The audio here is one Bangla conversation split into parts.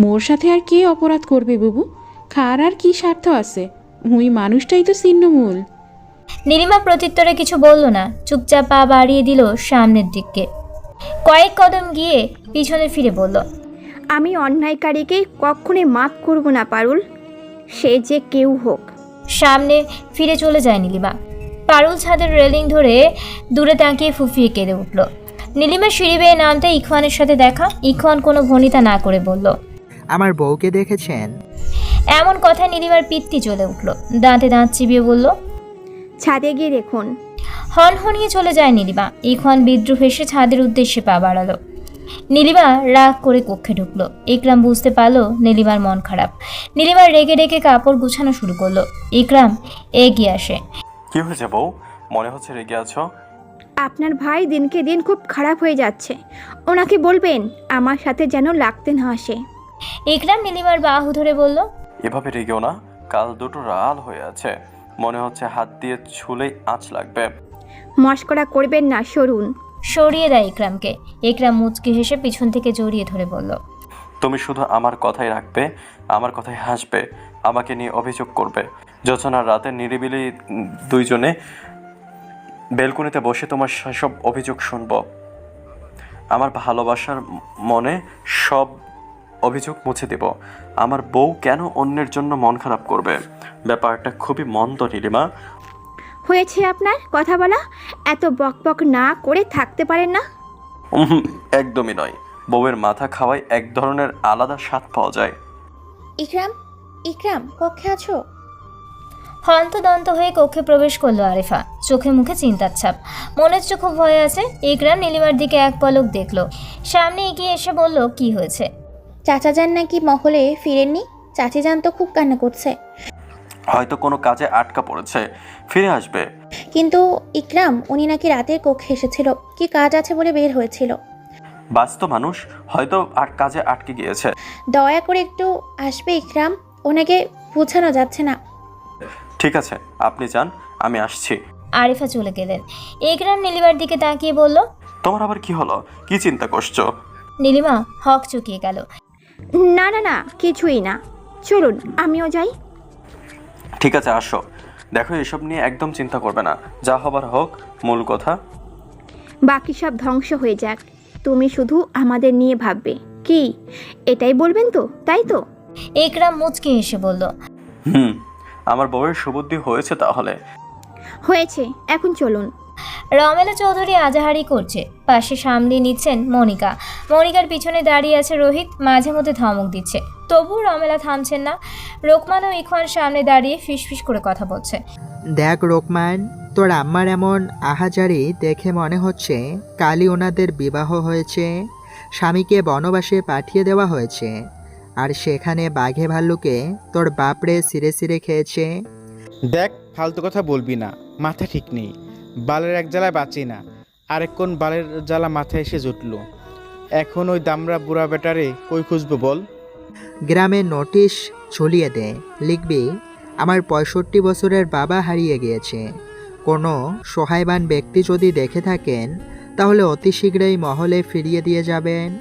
মোর সাথে আর কে অপরাধ করবে বুবু? খার আর কি স্বার্থ আছে? ওই মানুষটাই তো ছিন্নমূল। নীলিমা প্রত্যুত্তরে কিছু বলল না চুপচাপ পা বাড়িয়ে দিল সামনের দিকে কয়েক কদম গিয়ে পিছনে ফিরে বলল আমি অন্যায়কারীকে কখনোই মাফ করব না পারুল। সে যে কেউ হোক। সামনে ফিরে চলে যায় নীলিমা। পারুল ছাদের রেলিং ধরে দূরে তাকিয়ে ফুফিয়ে কেঁদে উঠল। নীলিমা সিঁড়ি বেয়ে নামতে ইখওয়ানের সাথে দেখা ইখওয়ান কোনো ভনিতা না করে বলল আমার বউকে দেখেছেন। এমন কথা নীলিমার পিত্তি চলে উঠল। দাঁতে দাঁত চিবিয়ে বলল ছাদে গিয়ে দেখুন। হন হনিয়ে চলে যায় নীলিমা। ইখওয়ান বিদ্রুপ হেসে ছাদের উদ্দেশ্যে পা বাড়ালো। নীলিমা রাগ করে কক্ষে ঢুকলো। ইকরাম বুঝতে পারল নীলিমার মন খারাপ। নীলিমা রেগে রেগে কাপড় গুছানো শুরু করল। ইকরাম এগিয়ে আসে। কি হয়েছে বউ? মনে হচ্ছে রেগে আছো। আপনার ভাই দিনকে দিন খুব খারাপ হয়ে যাচ্ছে। ওনাকে বলবেন আমার সাথে যেন লাগতে না আসে। ইকরাম নীলিমার বাহু ধরে বলল এভাবে রেগেও না কাল দুটো রাল হয়ে আছে। মনে হচ্ছে হাত দিয়ে ছুলেই আঁচ লাগবে। মস্করা করবেন না সরুন। সরিয়ে দেয় ইকরামকে ইকরাম মুচকি হেসে পিছন থেকে জড়িয়ে ধরে বলল তুমি শুধু আমার কথাই রাখবে আমার কথাই হাসবে আমাকে নিয়ে অভিযোগ করবে। যোচনার রাতে নিরিবিলি দুইজনে বেলকুনিতে বসে তোমার সেসব অভিযোগ শুনব। আমার ভালোবাসার মনে সব অভিযোগ মুছে দেব। আমার বউ কেন অন্যের জন্য মন খারাপ করবে? ব্যাপারটা খুবই মন্দ নীলিমা। হয়েছে আপনার? কথা বলা। এত বকবক না করে থাকতে পারেন না? উহুম, একদমই নয়। বউয়ের মাথা খাওয়ায় এক ধরনের আলাদা স্বাদ পাওয়া যায়। ইকরাম ইকরাম কক্ষে আছো? হন্তদন্ত হয়ে কক্ষে প্রবেশ করল আরিফা। চোখে মুখে চিন্তার ছাপ। মনে হচ্ছে খুব ভয় আছে। ইকরাম নীলিমার দিকে এক পলক দেখল। সামনে এগিয়ে এসে বলল কি হয়েছে? চাচা যান নাকি মহলে ফিরেননি? চাচি যান তো খুব কান্না করছে। হয়তো কোনো কাজে আটকা পড়েছে। ফিরে আসবে। কিন্তু ইকরাম উনি নাকি রাতের কক্ষে এসেছিল। কি কাজ আছে বলে বের হয়েছিল? বাস্তব মানুষ হয়তো আর কাজে আটকে গিয়েছে। দয়া করে একটু আসবে ইকরাম? ওনাকে বোঝানো যাচ্ছে না। ঠিক আছে আপনি যান আমি আসছি। আরিফা চলে গেলেন। ইকরাম নীলিমার দিকে তাকিয়ে বলল তোমার আবার কি হলো? কি চিন্তা করছ? নীলিমা হক চুকিয়ে গেল। না না না কিছুই না। চলুন আমিও যাই। ঠিক আছে আসো। দেখো এসব নিয়ে একদম চিন্তা করবে না। যা হবার হোক মূল কথা। বাকি সব ধ্বংস হয়ে যাক। তুমি শুধু আমাদের নিয়ে ভাববে। কি? এটাই বলবেন তো তাই তো? ইকরাম মুচকে এসে বলল হুম আমার বউয়ের সুবুদ্ধি হয়েছে তাহলে। হয়েছে এখন চলুন। রমেলা চৌধুরী আজাহারি করছে। পাশে সামলে নিচ্ছেন মনিকা। মনিকার পিছনে দাঁড়িয়ে আছে রোহিত মাঝে মধ্যে ধমক দিচ্ছে। তবু রমেলা থামছেন না। রোকমান ও ইখওয়ান সামনে দাঁড়িয়ে ফিসফিস করে কথা বলছে। দেখ রোকমান তোর আম্মার এমন আহাজারি দেখে মনে হচ্ছে কালই ওনাদের বিবাহ হয়েছে স্বামীকে বনবাসে পাঠিয়ে দেওয়া হয়েছে আর সেখানে বাঘে ভাল্লুকে তোর বাপরে সিরে সিরে খেয়েছে। দেখ ফালতু কথা বলবি না মাথা ঠিক নেই। বালের এক জ্বালায় বাঁচি না। আরেকক্ষণ বালের জ্বালা মাথায় এসে জুটলো। এখন ওই দামরা বুড়া বেটারে কই খুঁজবো বল? গ্রামে নোটিশ ঝুলিয়ে দে লিখবি আমার পঁয়ষট্টি বছরের বাবা হারিয়ে গিয়েছে। কোনো সহায়বান ব্যক্তি যদি দেখে থাকেন তাহলে অতি শীঘ্রই মহলে ফিরিয়ে দিয়ে যাবেন।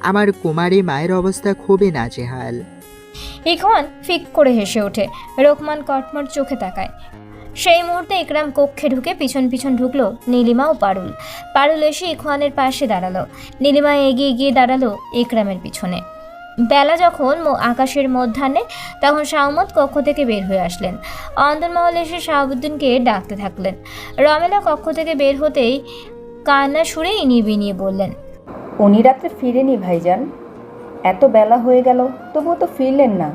আমার কুমারী মায়ের অবস্থা খুবই নাজেহাল। ইখওয়ান ফিক করে হেসে ওঠে। রোকমান কটমট চোখে তাকায়। সেই মুহূর্তে ইকরাম কক্ষে ঢুকে পিছন পিছন ঢুকলো নীলিমা ও পারুল। পারুল এসে ইখওয়ানের পাশে দাঁড়াল। নীলিমা এগিয়ে গিয়ে দাঁড়াল ইকরামের পিছনে। বেলা যখন ম- আকাশের মধ্যাহ্নে তখন শাহমত কক্ষ থেকে বের হয়ে আসলেন। অন্দরমহল এসে শাহাবুদ্দিনকে ডাকতে থাকলেন। রমেলা কক্ষ থেকে বের হতেই কান্না সুরে ইনিয়ে বিনিয়ে বললেন উনি রাত্রে ফিরেনি ভাইজান। এত বেলা হয়ে গেল তবুও তো ফিরলেন না।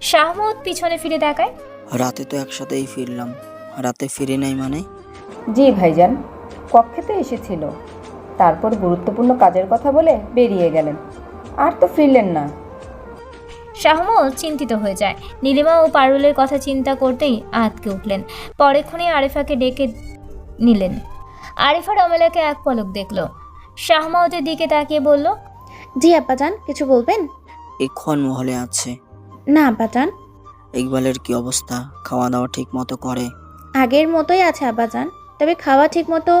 শাহমত পিছনে ফিরে তাকায়। রাতে তো একসাথেই ফিরলাম। রাতে ফিরে নাই মানে? জি ভাইজান কক্ষেতে এসেছিল। তারপর গুরুত্বপূর্ণ কাজের কথা বলে বেরিয়ে গেলেন। আর তো ফিরলেন না। শাহমল চিন্তিত হয়ে যায়। নীলিমা ও পারুলের কথা চিন্তা করতেই আতকে উঠলেন। পরেক্ষণে আরিফাকে ডেকে নিলেন। আরিফা রমেলাকে এক পলক দেখল। শাহমাউদের দিকে তাকিয়ে বলল জি আব্বাজান কিছু বলবেন? এক্ষণ মহলে আছে। না আব্বাজান। ইকবালের কি অবস্থা? খাওয়া দাওয়া ঠিক মতো করে? আগের মতোই আছে আব্বাজান তবে খাওয়া ঠিক মতো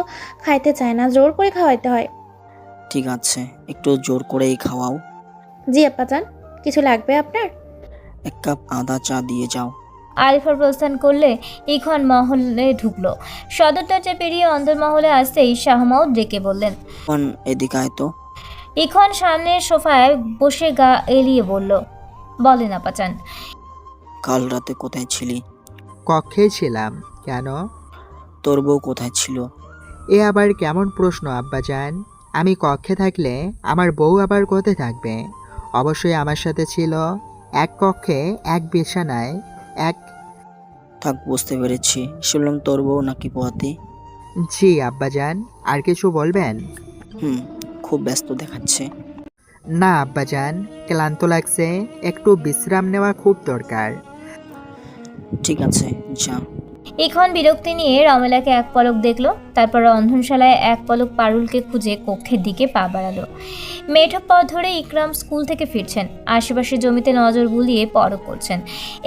খাইতে চায় না জোর করে খাওয়াইতে হয়। ঠিক আছে একটু জোর করেই খাওয়াও। জি আব্বাজান কিছু লাগবে আপনার? এক কাপ আদা চা দিয়ে যাও। আরিফার প্রস্থান করলে ইখন মহলে ঢুকলো। সদর দরজা পেরিয়ে অন্দর মহলে আসতেই শাহমাউদ ডেকে বললেন এখন এদিকে আয় তো। ইখন সামনের সোফায় বসে গা এলিয়ে বলল বলেন আপাচান কাল রাতে কোথায় ছিলি? কক্ষেই ছিলাম। কেন? তোর বউ কোথায় ছিল? এ আবার কেমন প্রশ্ন আব্বাজান? আমি কক্ষে থাকলে আমার বউ আবার কোথায় থাকবে? অবশ্যই আমার সাথে ছিল। এক কক্ষে এক বিছানায় এক থাক বুঝতে পেরেছি। শুনলাম তোর বউ নাকি পোহাতে। জি আব্বাজান। আর কিছু বলবেন? হুম খুব ব্যস্ত দেখাচ্ছে। না আব্বাজান ক্লান্ত লাগছে। একটু বিশ্রাম নেওয়া খুব দরকার। ঠিক আছে যা। ইখন বিরক্তি নিয়ে রমেলাকে এক পলক দেখল তারপর রন্ধনশালায় এক পলক পারুলকে খুঁজে কক্ষের দিকে পা বাড়ালো। মেঠো পথ ধরে ইকরাম স্কুল থেকে ফিরছেন আশেপাশে জমিতে নজর বুলিয়ে পরক করছেন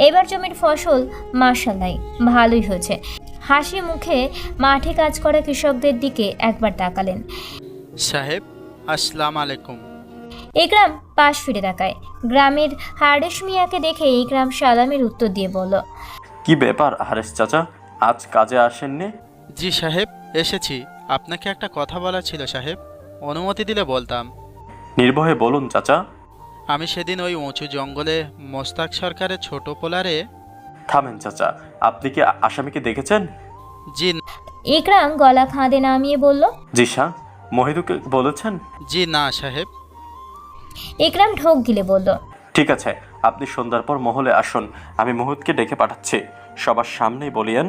এবার জমির ফসল মার্শাল্লাই ভালোই হয়েছে। হাসি মুখে মাঠে কাজ করা কৃষকদের দিকে একবার তাকালেন। সাহেব আসসালাম আলাইকুম। ইকরাম পাশ ফিরে তাকায়। গ্রামের হারেশ মিয়াকে দেখে ইকরাম সালামের উত্তর দিয়ে বলল কি ব্যাপার হারেস চাচা? আজ কাজে আসেননি? জি সাহেব এসেছি। আপনাকে একটা কথা বলা ছিল সাহেব। অনুমতি দিলে বলতাম। নির্ভয়ে বলুন চাচা। আমি সেদিন ওই উঁচু জঙ্গলে মোস্তাক সরকারের ছোট পোলারে থামেন চাচা। আপনি কি আসামিকে দেখেছেন? জি ইকরাম গলা খাঁদে নামিয়ে বলল জি শাহ মহিদুকে বলেছেন? জি না সাহেব। ইকরাম ঢোক গিলে বলল ঠিক আছে আপনি সন্ধ্যার পর মহলে আসুন। আমি মুহুদকে ডেকে পাঠাচ্ছি। সবার সামনেই বলিয়েন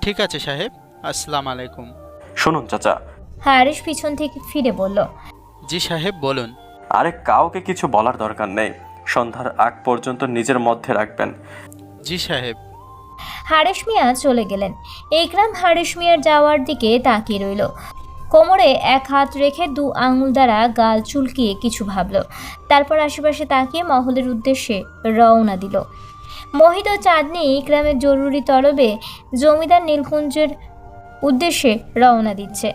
ঠিক আছে সাহেব আসসালাম আলাইকুম। শুনুন চাচা। হারিস পিছন থেকে ফিরে বলল জি সাহেব বলুন। আরে কাউকে কিছু বলার দরকার নেই সন্ধ্যার আগ পর্যন্ত নিজের মধ্যে রাখবেন। জি সাহেব। হারিস মিয়া চলে গেলেন। ইকরাম হারিস মিয়ার যাওয়ার দিকে তাকিয়ে রইল। কোমরে এক হাত রেখে দু আঙুল দ্বারা গাল চুলকিয়ে কিছু ভাবল। তারপর আশেপাশে তাকিয়ে মহলের উদ্দেশ্যে রওনা দিল। মোহিত ও চাঁদনি ইকরামের জরুরি তলবে জমিদার নীলকুঞ্জের উদ্দেশ্যে রওনা দিচ্ছে।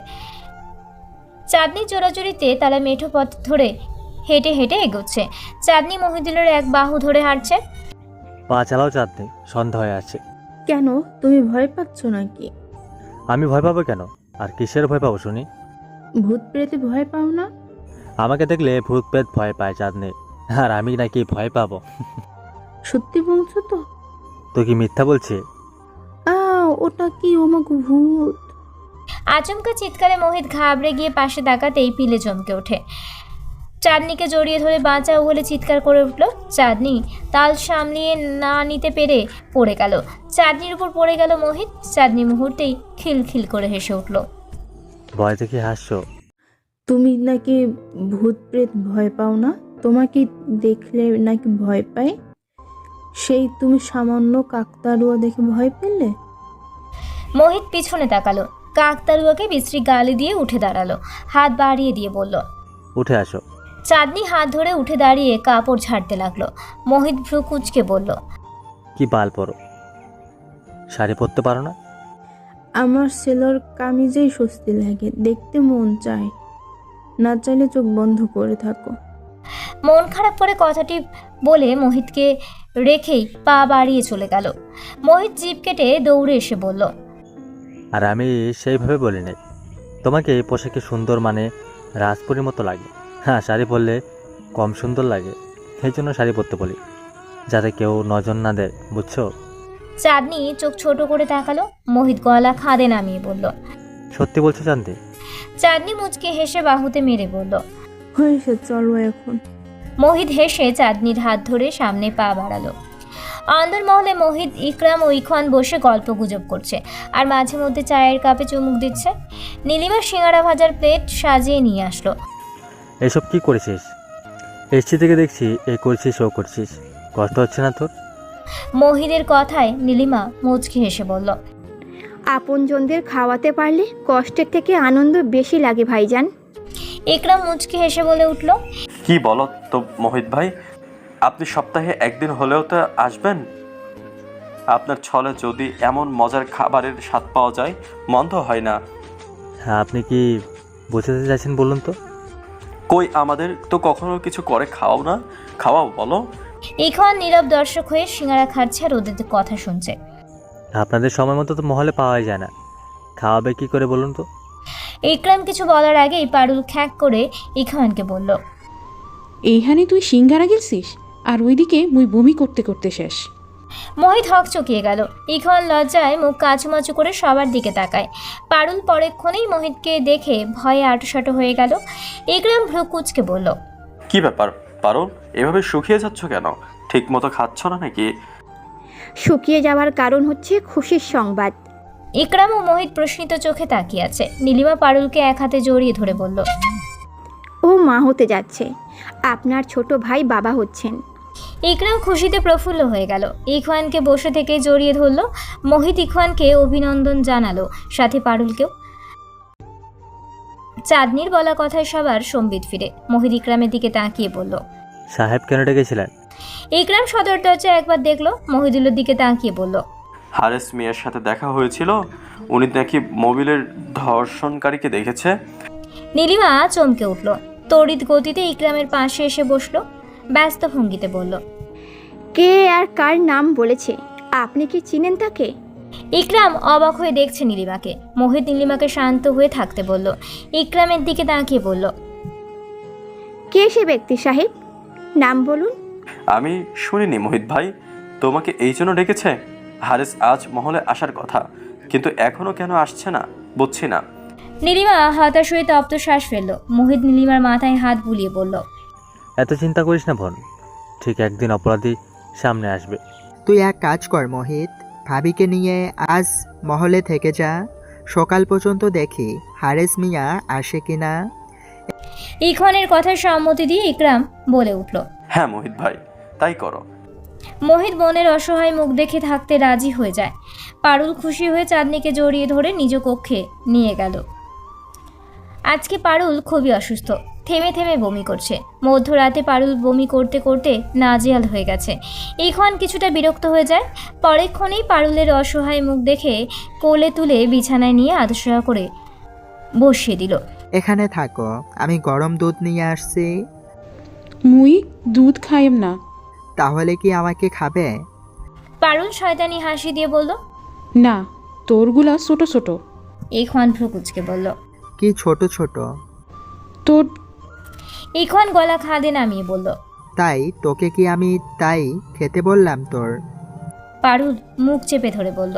চাঁদনি চোরাচুরিতে তারা মেঠো পথ ধরে হেঁটে হেঁটে এগোচ্ছে। চাঁদনি মহিদুলের এক বাহু ধরে হাঁটছে। পা চালাও চাঁদনি সন্ধ্যা হয়ে আছে। কেন? তুমি ভয় পাচ্ছ নাকি? আমি ভয় পাবো কেন? আর কিসের ভয় পাবো শুনি? ভূত প্রেতে ভয় পাও না? আমাকে দেখলে ভূত প্রেত ভয় পায় চাঁদনি আর আমি নাকি ভয় পাবো। সত্যি বলছো তো? তো কি মিথ্যা বলছি? আ ওটা কি ওমাগো ভূত? আচমকা চিৎকারে মোহিত ঘাবড়ে গিয়ে পাশে তাকাতেই পিলে চমকে ওঠে। চাঁদনিকে জড়িয়ে ধরে বাঁচাও বলে চিৎকার করে উঠল। চাঁদনি তাল সামলিয়ে না নিতে পেরে পড়ে গেল। চাঁদনির উপর পড়ে গেল মোহিত। চাঁদনি মুহূর্তেই খিলখিল করে হেসে উঠল। ভয় দেখে হাসছো? তুমি নাকি ভূত প্রেত ভয় পাও না? তোমাকে দেখলে নাকি ভয় পায়? সেই তুমি সামান্য কাকতারুয়া দেখে ভয় পেলে? মোহিত পিছনে তাকালো। কাকতারুয়াকে বিশ্রী গালি দিয়ে উঠে দাঁড়াল। হাত বাড়িয়ে দিয়ে বলল উঠে আসো। চাঁদনি হাত ধরে উঠে দাঁড়িয়ে কাপড় ঝাড়তে লাগল। মোহিত ভ্রু কুচকে বলল কি বাল পরো। শাড়ি পরতে পারো না? আমার সেলর কামিজেই স্বস্তি লাগে দেখতে মন চায়। না চাইলে চোখ বন্ধ করে থাকো। মন খারাপ করে কথাটি বলে মোহিতকে রেখেই পা বাড়িয়ে চলে গেল। মোহিত জিপ কেটে দৌড়ে এসে বলল আর আমি সেইভাবে বলি নাই তোমাকে এই পোশাকে সুন্দর মানে রাজপুরীর মতো লাগে। হ্যাঁ শাড়ি পরলে কম সুন্দর লাগে। সেই জন্য শাড়ি পরতে বলি। যাতে কেউ নজর না দেয় বুঝছ? চাঁদনি চোখ ছোট করে তাকালো মোহিত গলা খাদে নামিয়ে বলল সত্যি বলছো জানতে চাঁদনি মুচকে হেসে বাহুতে মেরে বলল হয়েছে চলো এখন। মোহিত হেসে চাঁদনির হাত ধরে সামনে পা বাড়ালো। অন্দরমহলে মোহিত ইকরাম ও ইখন বসে গল্প গুজব করছে আর মাঝে মধ্যে চায়ের কাপে চুমুক দিচ্ছে। নীলিমা সিঙ্গারা ভাজার প্লেট সাজিয়ে নিয়ে আসলো। এসব কি করেছিস? এসছি থেকে দেখছি এ করছিস ও করছিস। কষ্ট হচ্ছে না তোর? মহিদের কথায় নীলিমা মুচকি হেসে বলল আপনজনদের খাওয়াতে পারলে কষ্টের থেকে আনন্দ বেশি লাগে ভাইজান। ইকরাম মুচকি হেসে বলে উঠল কি বলো তো মোহিত ভাই? আপনি সপ্তাহে একদিন হলেও তো আসবেন? আপনার ছলে যদি এমন মজার খাবারের স্বাদ পাওয়া যায় মন্দ হয় না। হ্যাঁ আপনি কি বোঝাতে চাইছেন বলুন তো? কই আমাদের তো কখনো কিছু করে খাওয়াও না। খাওয়াও বলো। ইখন নীরব দর্শক হয়ে সিঙ্গারা খাচ্ছে আর ওদের কথা শুনছে। আপনাদের সময় মতো তো মহলে পাওয়াই যায় না। খাওয়াবে কি করে বলুন তো? ইকরাম কিছু বলার আগেই পারুল খ্যাক করে ইখানকে বলল এইখানে তুই সিঙ্গারা গেছিস আর ওইদিকে মুই বমি করতে করতে শেষ। মোহিত হক চকিয়ে গেল। ইখন লজ্জায় মুখ কাচুমাচু করে সবার দিকে তাকায়। পারুল পরেক্ষণেই মোহিতকে দেখে ভয়ে আটোসাটো হয়ে গেল। ইকরাম ভ্রু কুচকে বলল কি ব্যাপার? পারুল এভাবে শুকিয়ে যাচ্ছ কেন? ঠিক মতো খাচ্ছ না নাকি? শুকিয়ে যাওয়ার কারণ হচ্ছে খুশির সংবাদ। ইকরাম ও মোহিত প্রশ্নিত চোখে তাকিয়ে আছে নীলিমা পারুলকে এক হাতে জড়িয়ে ধরে বলল ও মা হতে যাচ্ছে। আপনার ছোট ভাই বাবা হচ্ছেন। ইকরাম খুশিতে প্রফুল্ল হয়ে গেল। ইখওয়ানকে বসে থেকে জড়িয়ে ধরল। মোহিত ইখওয়ানকে অভিনন্দন জানালো সাথে পারুলকেও। চাঁদনির বলা কথায় সবার সম্বিত ফিরে। মোহিত ইকরামের দিকে তাকিয়ে বলল সাহেব কেন ডেকেছিলেন? ইকরাম সদর দরজা একবার দেখল মহিদুলের দিকে তাকিয়ে বলল হারেস মিয়ার সাথে দেখা হয়েছিল। উনি নাকি মোবিলের ধর্ষণকারীকে দেখেছে। নীলিমা চমকে উঠল। তড়িৎ গতিতে ইকরামের পাশে এসে বসল। ব্যস্ত ভঙ্গিতে বলল কে আর কার নাম বলেছে? আপনি কি চিনেন তাকে? ইকরাম অবাক হয়ে দেখছে নীলিমাকে। মোহিত নীলিমাকে শান্ত হয়ে থাকতে বলল ইকরামের দিকে তাকিয়ে বলল কে সে ব্যক্তি সাহেব? নাম বলুন। আমি শুনিনি মোহিত ভাই। তোমাকে এই জন্য ডেকেছে? হারেস আজ মহলে আসার কথা কিন্তু এখনও কেন আসছে না বুঝছি না। নীলিমা হতাশ হয়ে তপ্ত শ্বাস ফেলল। মোহিত নীলিমার মাথায় হাত বুলিয়ে বলল এত চিন্তা করিস না বোন ঠিক একদিন অপরাধী সামনে আসবে। তুই এক কাজ কর মোহিত ভাবিকে নিয়ে আজ মহলে থেকে যা সকাল পর্যন্ত দেখি হারেস মিয়া আসে কিনা। ইখনের কথায় সম্মতি দিয়ে ইকরাম বলে উঠল হ্যাঁ মোহিত ভাই তাই করো। মোহিত বোনের অসহায় মুখ দেখে থাকতে রাজি হয়ে যায়। পারুল খুশি হয়ে চাঁদনিকে জড়িয়ে ধরে নিজ কক্ষে নিয়ে গেল। আজকে পারুল খুবই অসুস্থ। থেমে থেমে বমি করছে। মধ্যরাতে পারুল বমি করতে করতে নাজেহাল হয়ে গেছে। ইখন কিছুটা বিরক্ত হয়ে যায়। পরেক্ষণেই পারুলের অসহায় মুখ দেখে কোলে তুলে বিছানায় নিয়ে আদর্শা করে বসিয়ে দিল। এখানে থাকো। আমি গরম দুধ নিয়ে আসছি। মুই দুধ খাইম না। তাহলে কি আমাকে খাবে? পারুল শয়তানি হাসি দিয়ে বলল না তোরগুলা ছোট ছোট। ইখন ভ্রুকুচকে বলল কি ছোট ছোট? তোর ইখন গলা খাদে নামিয়ে বলল তাই? তোকে কি আমি তাই খেতে বললাম তোর? পারুল মুখ চেপে ধরে বলল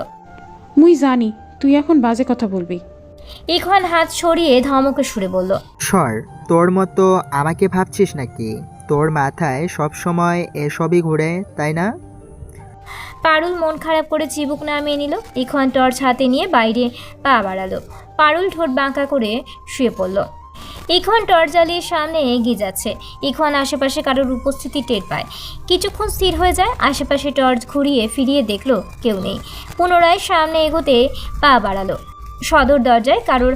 মুই জানি তুই এখন বাজে কথা বলবি। ইখন হাত সরিয়ে ধমকে সুরে বলল সর তোর মতো আমাকে ভাবছিস নাকি? তোর মাথায় সব সময় এসবই ঘুরে, তাই না? পারুল মন খারাপ করে চিবুক নামিয়ে নিল। ইখন টর্চ হাতে নিয়ে বাইরে পা বাড়ালো। পারুল ঠোঁট বাঁকা করে শুয়ে পড়ল। ইখন টর্চ জ্বালিয়ে সামনে এগিয়ে যাচ্ছে। ইখন আশেপাশে কারোর উপস্থিতি টের পায়। কিছুক্ষণ স্থির হয়ে যায়। আশেপাশে টর্চ ঘুরিয়ে ফিরিয়ে দেখল কেউ নেই। পুনরায় সামনে এগোতে পা বাড়ালো। সদর দরজায় কারোর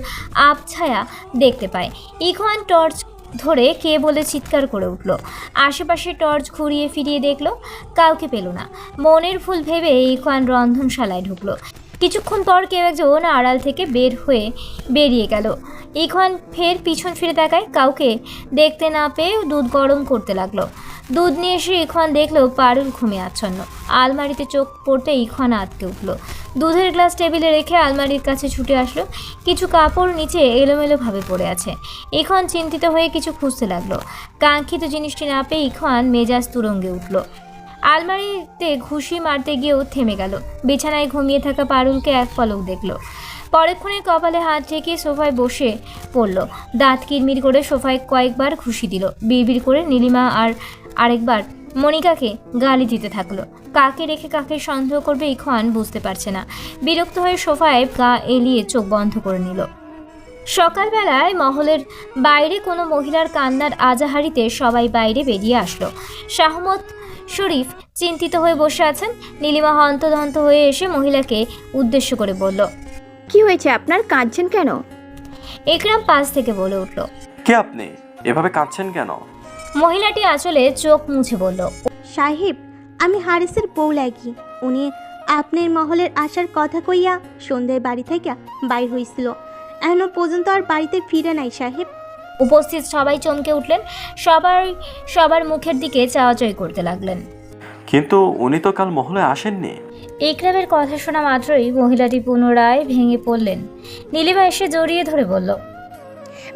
আবছায়া দেখতে পায়। ইখন টর্চ ধরে কে বলে চিৎকার করে উঠল। আশেপাশে টর্চ ঘুরিয়ে ফিরিয়ে দেখল, কাউকে পেল না। মনের ফুল ভেবে ইখান রন্ধনশালায় ঢুকলো। কিছুক্ষণ পর কেউ একজন আড়াল থেকে বের হয়ে বেরিয়ে গেল। ইখান ফের পিছন ফিরে তাকায়, কাউকে দেখতে না পেয়ে দুধ গরম করতে লাগল। দুধ নিয়ে এসে ইখান দেখল পারুল ঘুমে আচ্ছন্ন। আলমারিতে চোখ পড়তে ইখান আটকে উঠল। দুধের গ্লাস টেবিলে রেখে আলমারির কাছে ছুটে আসলো। কিছু কাপড় নিচে এলোমেলোভাবে পড়ে আছে। ইখন চিন্তিত হয়ে কিছু খুঁজতে লাগল। কাঙ্ক্ষিত জিনিসটি না পেয়ে ইখন মেজাজ তুরঙ্গে উঠল। আলমারিতে ঘুষি মারতে গিয়েও থেমে গেল। বিছানায় ঘুমিয়ে থাকা পারুলকে এক পলক দেখল। পরেক্ষণে কপালে হাত ঠেকিয়ে সোফায় বসে পড়ল। দাঁত কিরমির করে সোফায় কয়েকবার ঘুষি দিল। বিড়বিড় করে নীলিমা আর আরেকবার মনিকাকে গালি দিতে থাকল। কাকে রেখে কাকে সন্দেহ করবে ইখন বুঝতে পারছে না। বিরক্ত হয়ে সোফায় গা এলিয়ে চোখ বন্ধ করে নিল। সকালবেলায় মহলের বাইরে কোনো মহিলার কান্নার আজাহারিতে সবাই বাইরে বেরিয়ে আসলো। শাহমত শরীফ চিন্তিত হয়ে বসে আছেন। নীলিমা হন্তদন্ত হয়ে এসে মহিলাকে উদ্দেশ্য করে বলল কি হয়েছে? আপনার কাঁদছেন কেন? একরাম পাশ থেকে বলে উঠল কে আপনি? এভাবে কাঁদছেন কেন? মহিলাটি আসলে চোখ মুছে বলল সাহেব আমি হারিসের বউ লাগি। উনি আপনার মহলের আসার কথা কইয়া সন্ধ্যায় বাড়ি থেকে বাইর হইছিল। এখনও পর্যন্ত আর বাড়িতে ফিরে নাই সাহেব। উপস্থিত সবাই চমকে উঠলেন। সবাই সবার মুখের দিকে চাওয়াচাই করতে লাগলেন। কিন্তু উনি তো কাল মহলে আসেননি। ইকরামের কথা শোনা মাত্রই মহিলাটি পুনরায় ভেঙে পড়লেন। নীলিমা এসে জড়িয়ে ধরে বলল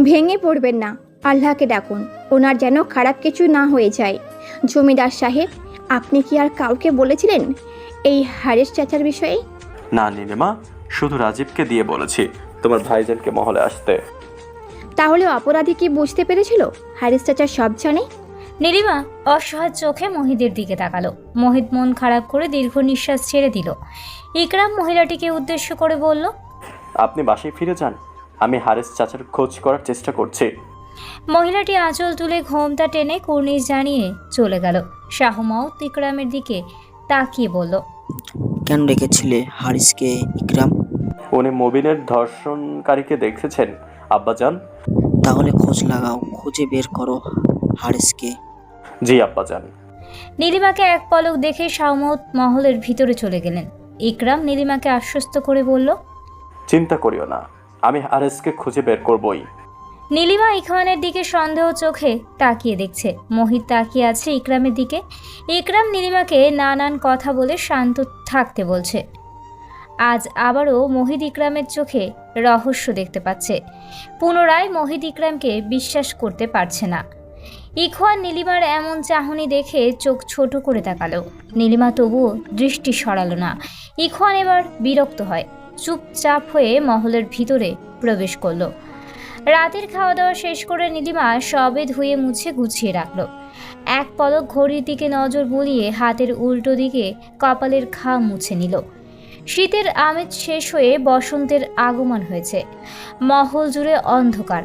ভেঙে পড়বেন না আল্লাহকে ডাকুন ওনার যেন খারাপ কিছু না হয়ে যায়। জমিদার সাহেব আপনি কি আর কাউকে বলেছিলেন এই হারেস চাচার বিষয়ে? না নীলিমা শুধু রাজীবকে দিয়ে বলেছি তোমার ভাইজানকে মহলে আসতে। তাহলে অপরাধী কি বুঝতে পেরেছিল? হারিস চাচা সব জানে। নীলিমা অসহায় চোখে মহিদের দিকে তাকালো। মহিত মন খারাপ করে দীর্ঘ নিঃশ্বাস ছেড়ে দিল। ইকরাম মহিলাটিকে উদ্দেশ্য করে বলল আপনি বাসায় ফিরে যান। আমি হারেস চাচার খোঁজ করার চেষ্টা করছি। মহিলাটি আঁচল তুলে ঘোমটা টেনে কুর্নিশ জানিয়ে চলে গেল। শাহমাউত ইকরামের দিকে তাকিয়ে বলল কেন রেখেছিলে হারিসকে ইকরাম? উনি মবিনের ধর্ষণকারীকে দেখেছেন। আব্বাজান তাহলে খোঁজ লাগাও খুঁজে বের করো হারিসকে। জি আব্বাজান। নীলিমাকে এক পলক দেখে শাহমাউত মহলের ভিতরে চলে গেলেন। ইকরাম নীলিমাকে আশ্বস্ত করে বলল চিন্তা করিও না আমি হারেসকে খুঁজে বের করবই। নীলিমা ইকরামের দিকে সন্দেহ চোখে তাকিয়ে দেখছে। মোহিত তাকিয়ে আছে ইকরামের দিকে। ইকরাম নীলিমাকে নানান কথা বলে শান্ত থাকতে বলছে। আজ আবারও মোহিত ইকরামের চোখে রহস্য দেখতে পাচ্ছে। পুনরায় মোহিত ইকরামকে বিশ্বাস করতে পারছে না। ইখওয়ান নীলিমার এমন চাহনি দেখে চোখ ছোট করে তাকালো। নীলিমা তবুও দৃষ্টি সরালো না। ইখওয়ান এবার বিরক্ত হয়। চুপচাপ হয়ে মহলের ভিতরে প্রবেশ করল। রাতের খাওয়া দাওয়া শেষ করে নীলিমা সবে ধুয়ে মুছে গুছিয়ে রাখল। এক পলক ঘড়ির দিকে নজর বুলিয়ে হাতের উল্টো দিকে কপালের ঘা মুছে নিল। শীতের আমেজ শেষ হয়ে বসন্তের আগমন হয়েছে। মহল জুড়ে অন্ধকার।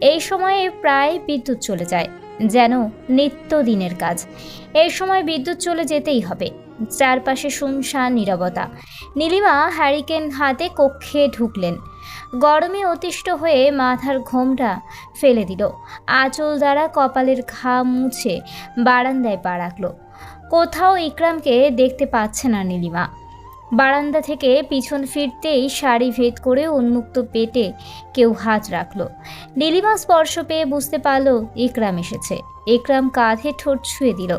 এই সময়ে প্রায় বিদ্যুৎ চলে যায়, যেন নিত্যদিনের কাজ। এই সময় বিদ্যুৎ চলে যেতেই হবে। চারপাশে শুনশান নীরবতা। নীলিমা হ্যারিকেন হাতে কক্ষে ঢুকলেন। গরমে অতিষ্ঠ হয়ে মাথার ঘোমটা ফেলে দিল। আঁচল দ্বারা কপালের ঘা মুছে বারান্দায় পা রাখল। কোথাও ইকরামকে দেখতে পাচ্ছে না নীলিমা। বারান্দা থেকে পিছন ফিরতেই শাড়ি ভেদ করে উন্মুক্ত পেটে কেউ হাত রাখল। নীলিমা স্পর্শ পেয়ে বুঝতে পারল ইকরাম এসেছে। একরাম কাঁধে ঠোঁট ছুঁয়ে দিল।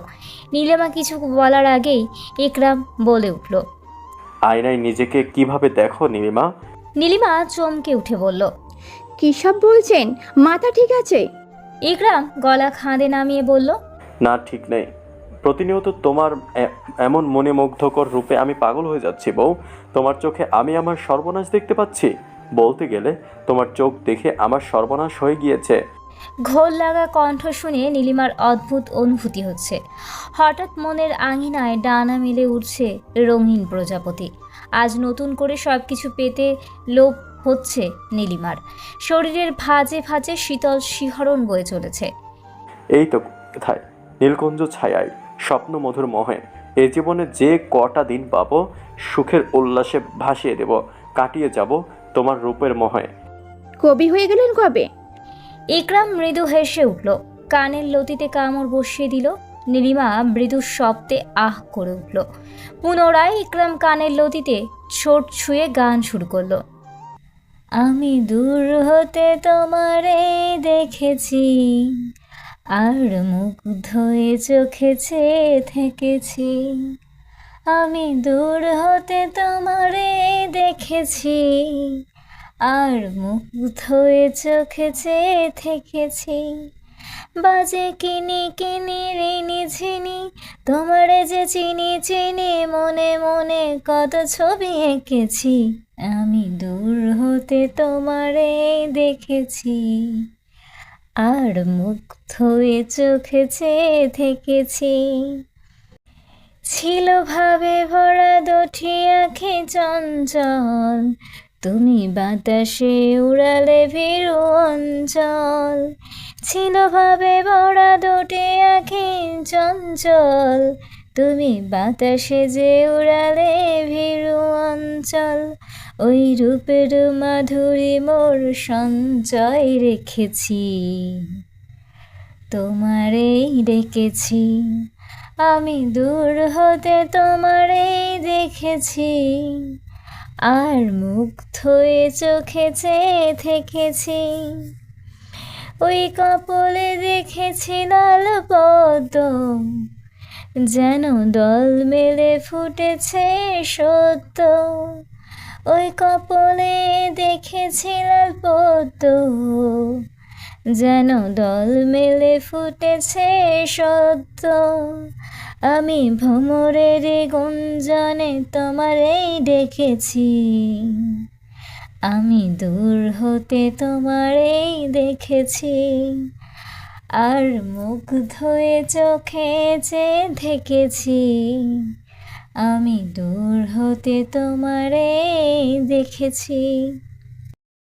নীলিমা কিছু বলার আগেই একরাম বলে উঠল আয়নায় নিজেকে কীভাবে দেখো নীলিমা? নীলিমা চমকে উঠে বলল কী সব বলছেন? মাথা ঠিক আছে? ইকরাম গলা খাঁদে নামিয়ে বলল না ঠিক নেই। প্রতিনিয়ত তোমার এমন মনে মুগ্ধকর রূপে আমি পাগল হয়ে যাচ্ছি বউ। তোমার চোখে আমি আমার সর্বনাশ দেখতে পাচ্ছি। বলতে গেলে তোমার চোখ দেখে আমার সর্বনাশ হয়ে গিয়েছে। ঘোর লাগা কণ্ঠ শুনে নীলিমার অদ্ভুত অনুভূতি হচ্ছে। হঠাৎ মনের আঙিনায় ডানা মেলে উঠছে রঙিন প্রজাপতি। আজ নতুন করে সব কিছু পেতে লোভ হচ্ছে নীলিমার। শরীরের ভাজে ভাজে শীতল শিহরণ বয়ে চলেছে। এই তো কোথায় নীলকঞ্জ ছায়ায়। স্বপ্ন মধুর মোহে। এ জীবনে যে কটা দিন পাবো, সুখের উল্লাসে ভাসিয়ে দেব, কাটিয়ে যাব তোমার রূপের মোহে। কবি হয়ে গেলেন কবে? ইকরাম মৃদু হেসে উঠল। কানের লতিতে কামড় বসিয়ে দিল। নীলিমা মৃদু শব্দে আহ করে উঠল। পুনরায় ইকরাম কানের লতিতে ছোট ছুঁয়ে গান শুরু করল। আমি দূর হতে তোমারে দেখেছি। আর মুখ এ চোখে চেয়ে থেকেছি। আমি দূর হতে তোমারে দেখেছি। আর মুখ এ চোখে চেয়ে থেকেছি। বাজে কিনি কিনি ঋণি ঝিনি, তোমারে যে চিনি চিনি, মনে মনে কত ছবি এঁকেছি। আমি দূর হতে তোমারে দেখেছি। আর মুগ্ধ এ চোখে চেয়ে থেকেছি ছিল ভাবে ভরা দুটি আখি চঞ্চল, তুমি বাতাসে উড়ালে ভীরু অঞ্চল। ছিল ভাবে ভরা দুটি আখি চঞ্চল, তুমি বাতাসে যে উড়ালে ভীরু অঞ্চল। ওই রূপের মাধুরী মোর সঞ্চয় রেখেছি। তোমারেই ডেকেছি। আমি দূর হতে তোমারেই দেখেছি। আর মুগ্ধ এ চোখে চেয়ে থেকেছি। ওই কপলে দেখেছি লাল পদ্ম যেন দল মেলে ফুটেছে সত্য ওই কপলে দেখেছি লাল পদ্ম। যেন দল মেলে ফুটেছে সত্য আমি ভ্রমরের গুঞ্জনে তোমারেই ডেকেছি আমি দূর হতে তোমারেই দেখেছি। আর মুখ ধুয়ে চোখে যে দেখেছি আমি দূর হতে তোমারে দেখেছি।